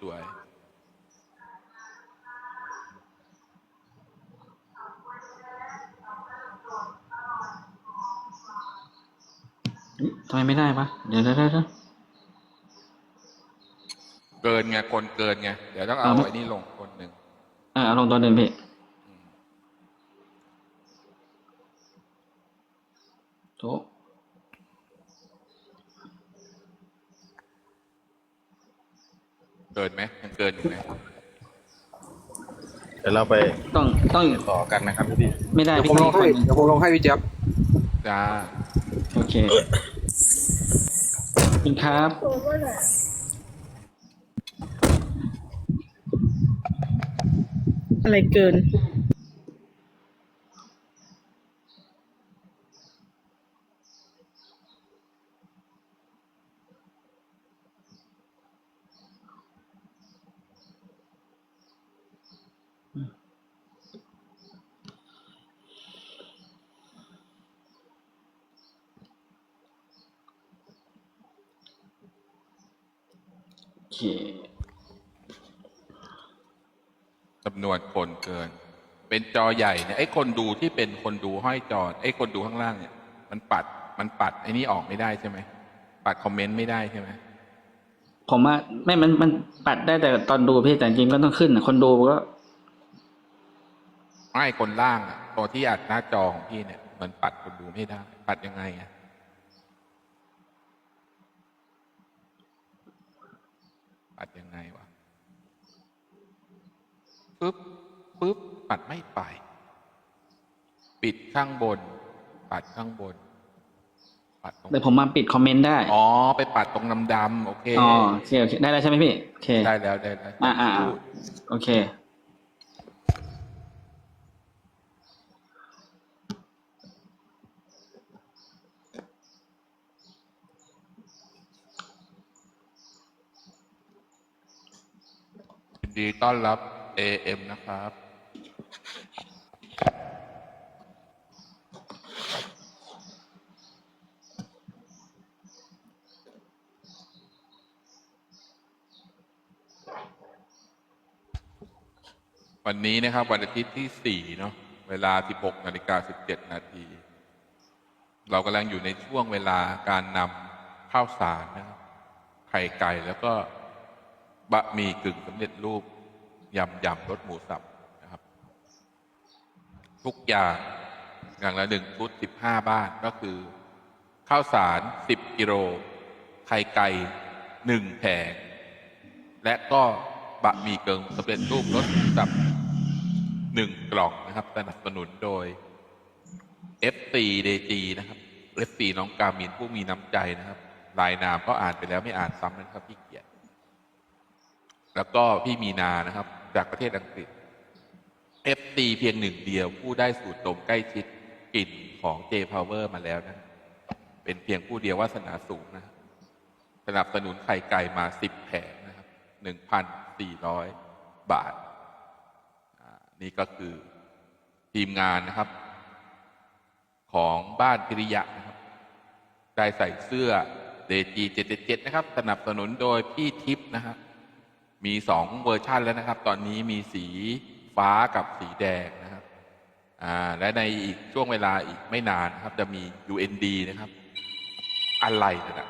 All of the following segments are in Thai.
สวยเฮ้ยทำไมไม่ได้ปะเดี๋ยวเดี๋ยวเดี๋ยวเดี๋ยวๆเกินไงคนเกินไงเดี๋ยวต้องเอาเอาไหมไอ้นี่ลงคนหนึ่งอ่าเอาลงตัวหนึ่งพี่โถ เกินไหมยังเกินอยู่ไหมเดี๋ยวเราไปต้องต้องต่อกันนะครับพี่ไม่ได้เดี๋ยวพี่ผมลต้องงให้เดี๋ยวผมลงให้พี่เจี๊ยบจ้าโอเคขอบคุณครับ อะไรเกิน เคจำนวนคนเกิน เป็นจอใหญ่เนี่ยไอ้คนดูที่เป็นคนดูห้อยจอไอ้คนดูข้างล่างเนี่ย มันปัดมันปัดไอ้นี่ออกไม่ได้ใช่ไหมปัดคอมเมนต์ไม่ได้ใช่ไหมผมว่าไม่มันมันปัดได้แต่ตอนดูพี่แต่จริงๆก็ต้องขึ้นนะคนดูก็ไม่คนล่างอะตัวที่อัดหน้าจอของพี่เนี่ย มันปัดคนดูไม่ได้ ปัดยังไงอะ ปัดยังไงวะปึ๊บปึ๊บปัดไม่ไป ปิดข้างบน ปัดข้างบน ปัดตรงแต่ผมมาปิดคอมเมนต์ได้ อ๋อ ไปปัดตรงดำดำๆโอเค อ๋อโอเคโอเคได้แล้วใช่ไหมพี่ โอเค ได้แล้วได้แล้ว อ่าอ่าอ่าโอเค ดีต้อนรับ AM นะครับ วันนี้นะครับ วันอาทิตย์ที่ 4 เนาะเวลา 16นาฬิกา17 นาที เรากำลังอยู่ในช่วงเวลาการนำข้าวสารนะครับไข่ไก่แล้วก็ บะหมี่กึ่งสำเร็จรูปยำยำรสหมูสับนะครับ ทุกอย่างอย่างละหนึ่งชุดสิบห้าบ้านก็คือ ข้าวสารสิบกิโลไข่ไก่หนึ่งแผง และก็บะหมี่กึ่งสำเร็จรูปรสหมูสับหนึ่งกล่องนะครับ สนับสนุนโดย F4 DG นะครับ F4 น้องกามินผู้มีน้ำใจนะครับลายนามก็อ่านไปแล้วไม่อ่านซ้ำนะครับพี่เกียรติ แล้วก็พี่มีนานะครับ จากประเทศอังกฤษ FT เพียงหนึ่งเดียว ผู้ได้สูตรดมใกล้ชิดกลิ่นของ J Power มาแล้วนะ เป็นเพียงผู้เดียววาสนาสูงนะ สนับสนุนไข่ไก่มาสิบแผงนะครับหนึ่งพันสี่ร้อยบาทอ่านี่ก็คือทีมงานนะครับ ของบ้านพิริยะนะครับ ได้ใส่เสื้อเดจี777นะครับ สนับสนุนโดยพี่ทิพย์นะครับ มีสองเวอร์ชันแล้วนะครับ ตอนนี้มีสีฟ้ากับสีแดงนะครับอ่าและในอีกช่วงเวลาอีกไม่นานนะครับ จะมี UND นะครับ อะไรนะ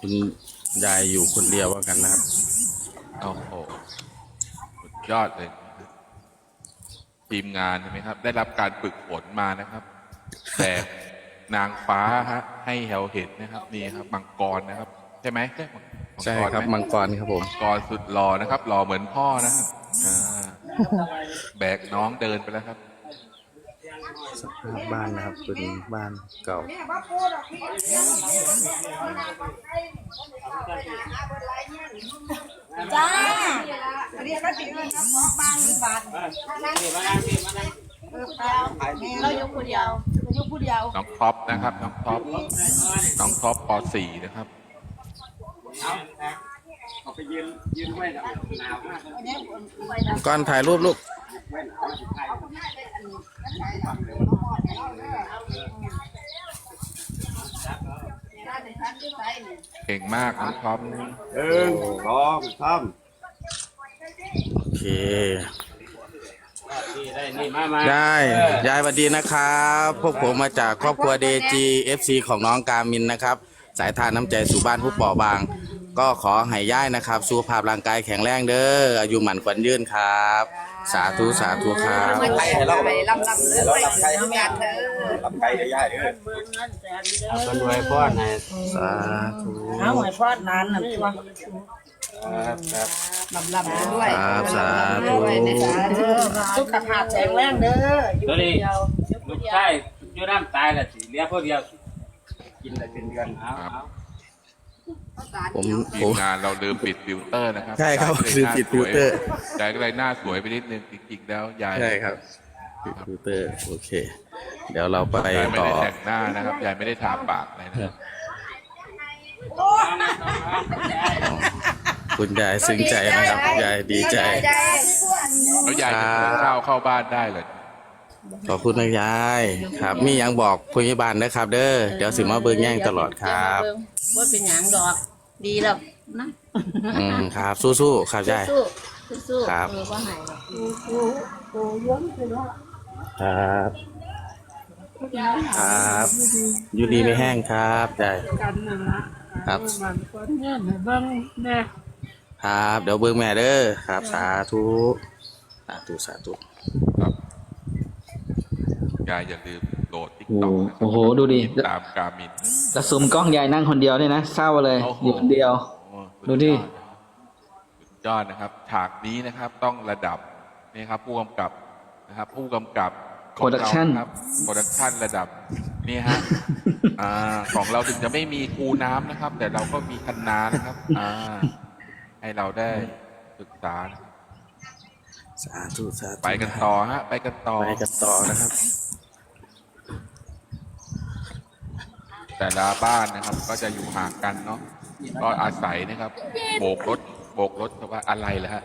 คุณยายอยู่คนเดียวว่ากันนะครับ โอ้โหสุดยอดเลย ทีมงานใช่ไหมครับ ได้รับการฝึกฝนมานะครับ แต่นางฟ้าฮะ ให้แฮวเห็นนะครับ นี่ครับมังกรนะครับ ใช่ไหมใช่มังใช่กรครับไหมมังกรครับผม มังกรสุดหล่อนะครับหล่อเหมือนพ่อนะครับอ่าแบกน้องเดินไปแล้วครับ สภาพบ้านนะครับเป็นบ้านเก่า จ้าเรียกก็ถึงเลยครับขอบางบาทเรายกผู้เดียวยกผู้เดียวน้องท็อปนะครับ น้องท็อปน้องท็อปป .4 นะครับก่อนถ่ายรูปลูก เก่งมากน้องท็อปหนึ่งสองสามโอเคยายยายสวัสดีนะครับ พวกผมมาจากครอบครัว DG FC ของน้องกามินนะครับ สายทานน้ำใจสู่บ้านผู้เปราะบาง ก็ขอให้ย่ายนะครับสุขภาพร่างกายแข็งแรงเด้ออายุหมันขวัญยืนครับ สาธุสาธุครับไปลำลำเลยลำไก่ทุกอย่างเด้อลำไก่ได้ย่ายเด้อคนรวยพ่อไหนสาธุเอาไว้พอดนานน่ะตัวลำลำด้วยครับสาธุด้วยนะจ๊ะเด้อสุขภาพแข็งแรงเด้ออยู่ตัวนี้เดียวลูกชายอยู่น้ำตายและสิเหลี้ยพวกเดียวกินได้เป็นเดือนเอาเอา ผมทีผมมงานเราลืมปิดฟิลเตอร์นะครับใช่ครับยายลืมปิดฟิลเตอร์ยายก็เลยหน้าสวยไปนิดนึงจริงๆแล้วยายใช่ครับคอมพิวเตอร์โอเค เดี๋ยวเราไปยายไม่ต่อได้แต่งหน้านะครับยายไม่ได้ทาปากอะไรนะครับคุณยายซึ้งใจนะครับยายดีใจแล้วยายจะขนข้าวเข้าบ้านได้เลย ขอบคุณนะยายครับ มีหยังบอกพยาบาลนะครับ เด้อเดี๋ยวสิมาเบิ่งแย่งตลอดครับ ว่าเป็นหยังดอก ดีแล้วนะอืมครับ สู้ๆครับยาย สู้สู้ครับ เออว่าไหนครับ ครับ อยู่ดีไม่แห้งครับยายครับครับ เดี๋ยวเบิ่งแม่เด้อครับ สาธุ สาธุ สาธุครับ ยายอย่าลืมโหลดติ๊กโอ้ต็อกโอ้โห ดูดิ ตามกามินแล้วซูมกล้องยายนั่งคนเดียวเนี่ยนะเศร้าเลยโอ้โหอยู่คนเดียวโอ้ดูดิสุดยอดนะครับ ฉากนี้นะครับต้องระดับนี่ครับ ผู้กำกับนะครับ ผู้กำกับของเรา Production ครับโปรดักชันระดับนี่ฮะอ่าของเราถึงจะไม่มีคูน้ำนะครับ แต่เราก็มีคันนานะครับอ่าให้เราได้ศึกษานะครับสาธุสาธุไปกันต่อฮะ ไปกันต่อไปกันต่อนะครับ แต่ละบ้านนะครับ ก็จะอยู่ห่างกันเนาะก็อาศัยนะครับ โบกรถโบกรถแต่ว่าอะไรล่ะฮะ